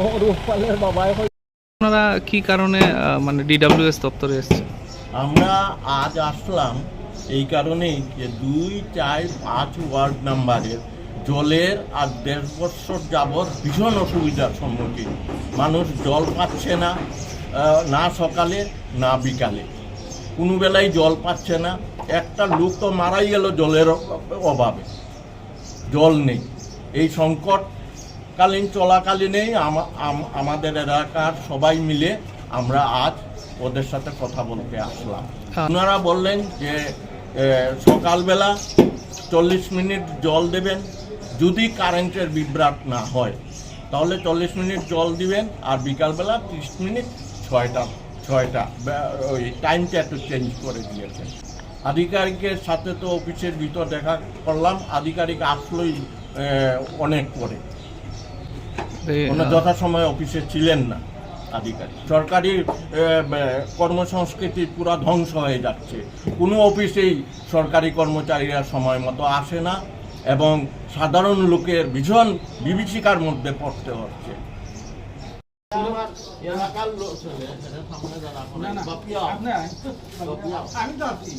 ও রূপপালের বাবাই আপনারা কি কারণে মানে ডিডাব্লিউএস দপ্তরে এসেছেন? আমরা আজ আসলাম এই কারণেই যে দুই, চার, পাঁচ ওয়ার্ড নাম্বারের জলের আর দেড় বছর যাবৎ ভীষণ অসুবিধার সম্মুখীন। মানুষ জল পাচ্ছে না না সকালে, না বিকালে। কোনো বেলায় জল পাচ্ছে না, একটা লোক তো মারাই গেল জলের অভাবে। জল নেই। এই সংকটকালীন চলাকালীনেই আমাদের এলাকার সবাই মিলে আমরা আজ ওদের সাথে কথা বলতে আসলাম। ওনারা বললেন যে সকালবেলা চল্লিশ মিনিট জল দেবেন যদি কারেন্টের বিভ্রাট না হয়। তাহলে চল্লিশ মিনিট জল দিবেন আর বিকালবেলা ত্রিশ মিনিট ছয়টা ছয়টা ওই টাইমটা একটু চেঞ্জ করে দিয়েছেন। আধিকারিকের সাথে তো অফিসের ভিতর দেখা করলাম। আধিকারিক আসলোই অনেক পরে। যথাসময়ে অফিসে ছিলেন না আধিকারিক। সরকারি কর্মসংস্কৃতি পুরো ধ্বংস হয়ে যাচ্ছে। কোনো অফিসেই সরকারি কর্মচারীরা সময় মতো আসে না এবং সাধারণ লোকের ভীষণ বিভীষিকার মধ্যে পড়তে হচ্ছে। আমি তো আছি।